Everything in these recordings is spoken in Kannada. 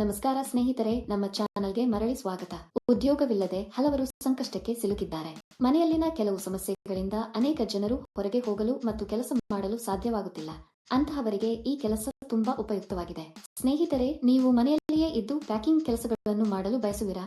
ನಮಸ್ಕಾರ ಸ್ನೇಹಿತರೆ, ನಮ್ಮ ಚಾನಲ್ಗೆ ಮರಳಿ ಸ್ವಾಗತ. ಉದ್ಯೋಗವಿಲ್ಲದೆ ಹಲವರು ಸಂಕಷ್ಟಕ್ಕೆ ಸಿಲುಕಿದ್ದಾರೆ. ಮನೆಯಲ್ಲಿನ ಕೆಲವು ಸಮಸ್ಯೆಗಳಿಂದ ಅನೇಕ ಜನರು ಹೊರಗೆ ಹೋಗಲು ಮತ್ತು ಕೆಲಸ ಮಾಡಲು ಸಾಧ್ಯವಾಗುತ್ತಿಲ್ಲ. ಅಂತಹವರಿಗೆ ಈ ಕೆಲಸ ತುಂಬಾ ಉಪಯುಕ್ತವಾಗಿದೆ. ಸ್ನೇಹಿತರೆ, ನೀವು ಮನೆಯಲ್ಲಿಯೇ ಇದ್ದು ಪ್ಯಾಕಿಂಗ್ ಕೆಲಸಗಳನ್ನು ಮಾಡಲು ಬಯಸುವಿರಾ?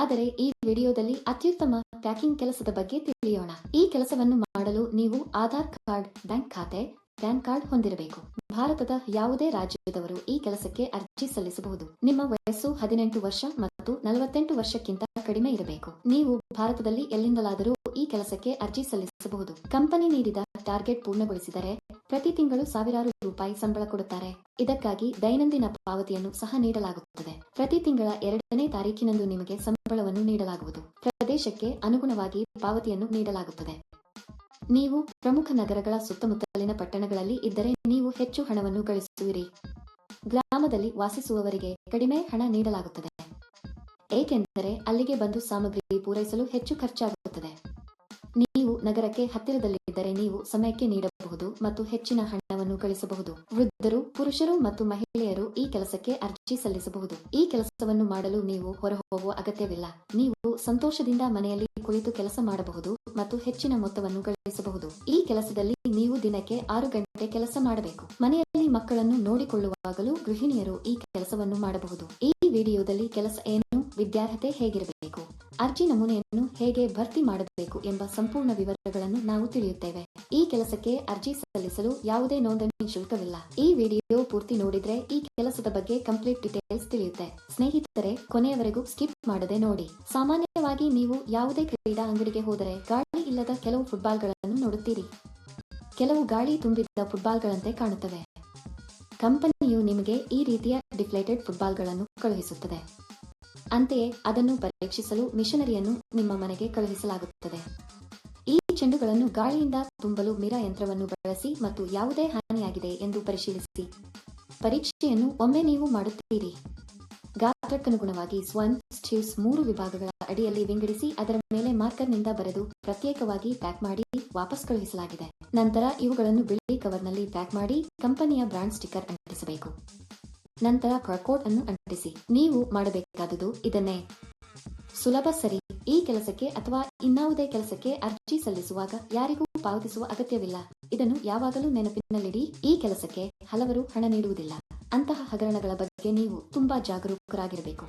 ಆದರೆ ಈ ವಿಡಿಯೋದಲ್ಲಿ ಅತ್ಯುತ್ತಮ ಪ್ಯಾಕಿಂಗ್ ಕೆಲಸದ ಬಗ್ಗೆ ತಿಳಿಯೋಣ. ಈ ಕೆಲಸವನ್ನು ಮಾಡಲು ನೀವು ಆಧಾರ್ ಕಾರ್ಡ್, ಬ್ಯಾಂಕ್ ಖಾತೆ ಪ್ಯಾನ್ ಕಾರ್ಡ್ ಹೊಂದಿರಬೇಕು. ಭಾರತದ ಯಾವುದೇ ರಾಜ್ಯದವರು ಈ ಕೆಲಸಕ್ಕೆ ಅರ್ಜಿ ಸಲ್ಲಿಸಬಹುದು. ನಿಮ್ಮ ವಯಸ್ಸು ಹದಿನೆಂಟು ವರ್ಷ ಮತ್ತು ನಲವತ್ತೆಂಟು ವರ್ಷಕ್ಕಿಂತ ಕಡಿಮೆ ಇರಬೇಕು. ನೀವು ಭಾರತದಲ್ಲಿ ಎಲ್ಲಿಂದಲಾದರೂ ಈ ಕೆಲಸಕ್ಕೆ ಅರ್ಜಿ ಸಲ್ಲಿಸಬಹುದು. ಕಂಪನಿ ನೀಡಿದ ಟಾರ್ಗೆಟ್ ಪೂರ್ಣಗೊಳಿಸಿದರೆ ಪ್ರತಿ ತಿಂಗಳು ಸಾವಿರಾರು ರೂಪಾಯಿ ಸಂಬಳ ಕೊಡುತ್ತಾರೆ. ಇದಕ್ಕಾಗಿ ದೈನಂದಿನ ಪಾವತಿಯನ್ನು ಸಹ ನೀಡಲಾಗುತ್ತದೆ. ಪ್ರತಿ ತಿಂಗಳ ಎರಡನೇ ತಾರೀಕಿನಂದು ನಿಮಗೆ ಸಂಬಳವನ್ನು ನೀಡಲಾಗುವುದು. ಪ್ರದೇಶಕ್ಕೆ ಅನುಗುಣವಾಗಿ ಪಾವತಿಯನ್ನು ನೀಡಲಾಗುತ್ತದೆ. ನೀವು ಪ್ರಮುಖ ನಗರಗಳ ಸುತ್ತಮುತ್ತಲಿನ ಪಟ್ಟಣಗಳಲ್ಲಿ ಇದ್ದರೆ ನೀವು ಹೆಚ್ಚು ಹಣವನ್ನು ಗಳಿಸುವಿರಿ. ಗ್ರಾಮದಲ್ಲಿ ವಾಸಿಸುವವರಿಗೆ ಕಡಿಮೆ ಹಣ ನೀಡಲಾಗುತ್ತದೆ. ಏಕೆಂದರೆ ಅಲ್ಲಿಗೆ ಬಂದು ಸಾಮಗ್ರಿ ಪೂರೈಸಲು ಹೆಚ್ಚು ಖರ್ಚಾಗುತ್ತದೆ. ನೀವು ನಗರಕ್ಕೆ ಹತ್ತಿರದಲ್ಲಿದ್ದರೆ ನೀವು ಸಮಯಕ್ಕೆ ನೀಡಬಹುದು ಮತ್ತು ಹೆಚ್ಚಿನ ಹಣವನ್ನು ಗಳಿಸಬಹುದು. ವೃದ್ಧರು, ಪುರುಷರು ಮತ್ತು ಮಹಿಳೆಯರು ಈ ಕೆಲಸಕ್ಕೆ ಅರ್ಜಿ ಸಲ್ಲಿಸಬಹುದು. ಈ ಕೆಲಸವನ್ನು ಮಾಡಲು ನೀವು ಹೊರಹೋಗುವ ಅಗತ್ಯವಿಲ್ಲ. ನೀವು ಸಂತೋಷದಿಂದ ಮನೆಯಲ್ಲಿ ಕುಳಿತು ಕೆಲಸ ಮಾಡಬಹುದು ಮತ್ತು ಹೆಚ್ಚಿನ ಮೊತ್ತವನ್ನು ಗಳಿಸಬಹುದು. ಈ ಕೆಲಸದಲ್ಲಿ ನೀವು ದಿನಕ್ಕೆ ಆರು ಗಂಟೆ ಕೆಲಸ ಮಾಡಬೇಕು. ಮನೆಯಲ್ಲಿ ಮಕ್ಕಳನ್ನು ನೋಡಿಕೊಳ್ಳುವಾಗಲೂ ಗೃಹಿಣಿಯರು ಈ ಕೆಲಸವನ್ನು ಮಾಡಬಹುದು. ಈ ವಿಡಿಯೋದಲ್ಲಿ ಕೆಲಸ ಏನು, ವಿದ್ಯಾರ್ಹತೆ ಹೇಗಿರಬೇಕು? ಅರ್ಜಿ ನಮೂನೆಯನ್ನು ಹೇಗೆ ಭರ್ತಿ ಮಾಡಬೇಕು ಎಂಬ ಸಂಪೂರ್ಣ ವಿವರಗಳನ್ನು ನಾವು ತಿಳಿಯುತ್ತೇವೆ. ಈ ಕೆಲಸಕ್ಕೆ ಅರ್ಜಿ ಸಲ್ಲಿಸಲು ಯಾವುದೇ ನೋಂದಣಿ ಶುಲ್ಕವಿಲ್ಲ. ಈ ವಿಡಿಯೋ ಪೂರ್ತಿ ನೋಡಿದ್ರೆ ಈ ಕೆಲಸದ ಬಗ್ಗೆ ಕಂಪ್ಲೀಟ್ ಡೀಟೇಲ್ಸ್ ತಿಳಿಯುತ್ತೆ. ಸ್ನೇಹಿತರೆ, ಕೊನೆಯವರೆಗೂ ಸ್ಕಿಪ್ ಮಾಡದೆ ನೋಡಿ. ಸಾಮಾನ್ಯವಾಗಿ ನೀವು ಯಾವುದೇ ಕ್ರೀಡಾ ಅಂಗಡಿಗೆ ಹೋದರೆ ಗಾಳಿ ಇಲ್ಲದ ಕೆಲವು ಫುಟ್ಬಾಲ್ಗಳನ್ನು ನೋಡುತ್ತೀರಿ. ಕೆಲವು ಗಾಳಿ ತುಂಬಿದ ಫುಟ್ಬಾಲ್ಗಳಂತೆ ಕಾಣುತ್ತವೆ. ಕಂಪನಿಯು ನಿಮಗೆ ಈ ರೀತಿಯ ಡಿಫ್ಲೇಟೆಡ್ ಫುಟ್ಬಾಲ್ಗಳನ್ನು ಕಳುಹಿಸುತ್ತದೆ. ಅಂತೆಯೇ ಅದನ್ನು ಪರೀಕ್ಷಿಸಲು ಮಿಷನರಿಯನ್ನು ನಿಮ್ಮ ಮನೆಗೆ ಕಳುಹಿಸಲಾಗುತ್ತದೆ. ಈ ಚೆಂಡುಗಳನ್ನು ಗಾಳಿಯಿಂದ ತುಂಬಲು ಮಿರಾ ಯಂತ್ರವನ್ನು ಬಳಸಿ ಮತ್ತು ಯಾವುದೇ ಹಾನಿಯಾಗಿದೆ ಎಂದು ಪರಿಶೀಲಿಸಿ. ಪರೀಕ್ಷೆಯನ್ನು ಒಮ್ಮೆ ನೀವು ಮಾಡುತ್ತೀರಿ. ಗಾತ್ರಕ್ಕನುಗುಣವಾಗಿ ಸ್ವನ್ ಸ್ಟೀವ್ಸ್ ಮೂರು ವಿಭಾಗಗಳ ಅಡಿಯಲ್ಲಿ ವಿಂಗಡಿಸಿ ಅದರ ಮೇಲೆ ಮಾರ್ಕರ್ನಿಂದ ಬರೆದು ಪ್ರತ್ಯೇಕವಾಗಿ ಪ್ಯಾಕ್ ಮಾಡಿ ವಾಪಸ್ ಕಳುಹಿಸಲಾಗಿದೆ. ನಂತರ ಇವುಗಳನ್ನು ಬಿಳಿ ಕವರ್ನಲ್ಲಿ ಪ್ಯಾಕ್ ಮಾಡಿ ಕಂಪನಿಯ ಬ್ರಾಂಡ್ ಸ್ಟಿಕ್ಕರ್ ಅಂಟಿಸಬೇಕು. ನಂತರ ಕಾರ್ಕೋಡ್ ಅನ್ನು ಅಂಟಿಸಿ. ನೀವು ಮಾಡಬೇಕಾದುದು ಇದನ್ನೇ. ಸುಲಭ ಸರಿ. ಈ ಕೆಲಸಕ್ಕೆ ಅಥವಾ ಇನ್ನಾವುದೇ ಕೆಲಸಕ್ಕೆ ಅರ್ಜಿ ಸಲ್ಲಿಸುವಾಗ ಯಾರಿಗೂ ಪಾವತಿಸುವ ಅಗತ್ಯವಿಲ್ಲ. ಇದನ್ನು ಯಾವಾಗಲೂ ನೆನಪಿನಲ್ಲಿಡಿ. ಈ ಕೆಲಸಕ್ಕೆ ಹಲವರು ಹಣ ನೀಡುವುದಿಲ್ಲ. ಅಂತಹ ಹಗರಣಗಳ ಬಗ್ಗೆ ನೀವು ತುಂಬಾ ಜಾಗರೂಕರಾಗಿರಬೇಕು.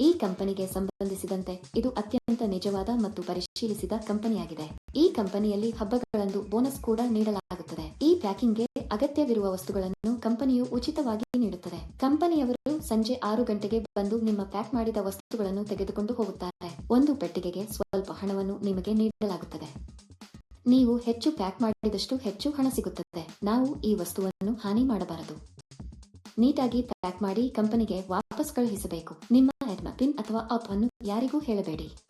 ಈ ಕಂಪನಿಗೆ ಸಂಬಂಧಿಸಿದಂತೆ ಇದು ಅತ್ಯಂತ ನಿಜವಾದ ಮತ್ತು ಪರಿಶೀಲಿಸಿದ ಕಂಪನಿಯಾಗಿದೆ. ಈ ಕಂಪನಿಯಲ್ಲಿ ಹಬ್ಬಗಳಂದು ಬೋನಸ್ ಕೂಡ ನೀಡಲಾಗುತ್ತದೆ. ಈ ಪ್ಯಾಕಿಂಗ್ಗೆ ಅಗತ್ಯವಿರುವ ವಸ್ತುಗಳನ್ನು ಕಂಪನಿಯು ಉಚಿತವಾಗಿ ನೀಡುತ್ತದೆ. ಕಂಪನಿಯವರು ಸಂಜೆ ಆರು ಗಂಟೆಗೆ ಬಂದು ನಿಮ್ಮ ಪ್ಯಾಕ್ ಮಾಡಿದ ವಸ್ತುಗಳನ್ನು ತೆಗೆದುಕೊಂಡು ಹೋಗುತ್ತಾರೆ. ಒಂದು ಪೆಟ್ಟಿಗೆಗೆ ಸ್ವಲ್ಪ ಹಣವನ್ನು ನಿಮಗೆ ನೀಡಲಾಗುತ್ತದೆ. ನೀವು ಹೆಚ್ಚು ಪ್ಯಾಕ್ ಮಾಡಿದಷ್ಟು ಹೆಚ್ಚು ಹಣ ಸಿಗುತ್ತದೆ. ನಾವು ಈ ವಸ್ತುವನ್ನು ಹಾನಿ ಮಾಡಬಾರದು. ನೀಟಾಗಿ ಪ್ಯಾಕ್ ಮಾಡಿ ಕಂಪನಿಗೆ ವಾಪಸ್ ಕಳುಹಿಸಬೇಕು. ನಿಮ್ಮ ಪಿನ್ ಅಥವಾ ಅಪ್ ಅನ್ನು ಯಾರಿಗೂ ಹೇಳಬೇಡಿ.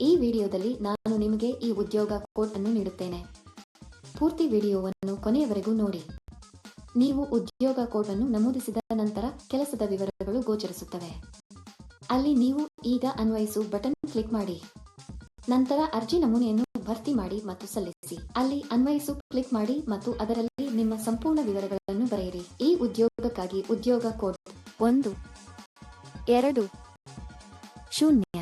ಈ ವಿಡಿಯೋದಲ್ಲಿ ನಾನು ನಿಮಗೆ ಈ ಉದ್ಯೋಗ ಕೋಟ್ ಅನ್ನು ನೀಡುತ್ತೇನೆ. ಪೂರ್ತಿ ವಿಡಿಯೋವನ್ನು ಕೊನೆಯವರೆಗೂ ನೋಡಿ. ನೀವು ಉದ್ಯೋಗ ಕೋಡ್ ಅನ್ನು ನಮೂದಿಸಿದ ನಂತರ ಕೆಲಸದ ವಿವರಗಳು ಗೋಚರಿಸುತ್ತವೆ. ಅಲ್ಲಿ ನೀವು ಈಗ ಅನ್ವಯಿಸು ಬಟನ್ ಕ್ಲಿಕ್ ಮಾಡಿ. ನಂತರ ಅರ್ಜಿ ನಮೂನೆಯನ್ನು ಭರ್ತಿ ಮಾಡಿ ಮತ್ತು ಸಲ್ಲಿಸಿ. ಅಲ್ಲಿ ಅನ್ವಯಿಸು, ಕ್ಲಿಕ್ ಮಾಡಿ ಮತ್ತು ಅದರಲ್ಲಿ ನಿಮ್ಮ ಸಂಪೂರ್ಣ ವಿವರಗಳನ್ನು ಬರೆಯಿರಿ. ಈ ಉದ್ಯೋಗಕ್ಕಾಗಿ ಉದ್ಯೋಗ ಕೋಡ್ ಒಂದು, ಎರಡು, ಶೂನ್ಯ,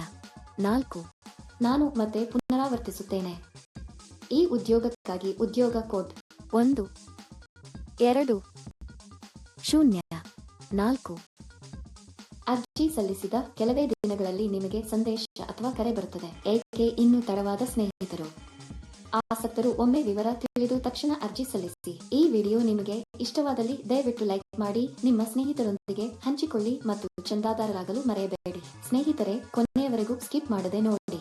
ನಾಲ್ಕು ನಾನು ಮತ್ತೆ ಪುನರಾವರ್ತಿಸುತ್ತೇನೆ. ಈ ಉದ್ಯೋಗಕ್ಕಾಗಿ ಉದ್ಯೋಗ ಕೋಡ್ ಒಂದು, ಎರಡು, ಶೂನ್ಯ, ನಾಲ್ಕು. ಅರ್ಜಿ ಸಲ್ಲಿಸಿದ ಕೆಲವೇ ದಿನಗಳಲ್ಲಿ ನಿಮಗೆ ಸಂದೇಶ ಅಥವಾ ಕರೆ ಬರುತ್ತದೆ. ಏಕೆ ಇನ್ನೂ ತಡವಾದ ಸ್ನೇಹಿತರು? ಆಸಕ್ತರು ಒಮ್ಮೆ ವಿವರ ತಿಳಿದು ತಕ್ಷಣ ಅರ್ಜಿ ಸಲ್ಲಿಸಿ. ಈ ವಿಡಿಯೋ ನಿಮಗೆ ಇಷ್ಟವಾದಲ್ಲಿ ದಯವಿಟ್ಟು ಲೈಕ್ ಮಾಡಿ, ನಿಮ್ಮ ಸ್ನೇಹಿತರೊಂದಿಗೆ ಹಂಚಿಕೊಳ್ಳಿ ಮತ್ತು ಚಂದಾದಾರರಾಗಲು ಮರೆಯಬೇಡಿ. ಸ್ನೇಹಿತರೆ, ಕೊನೆಯವರೆಗೂ ಸ್ಕಿಪ್ ಮಾಡದೆ ನೋಡಿ.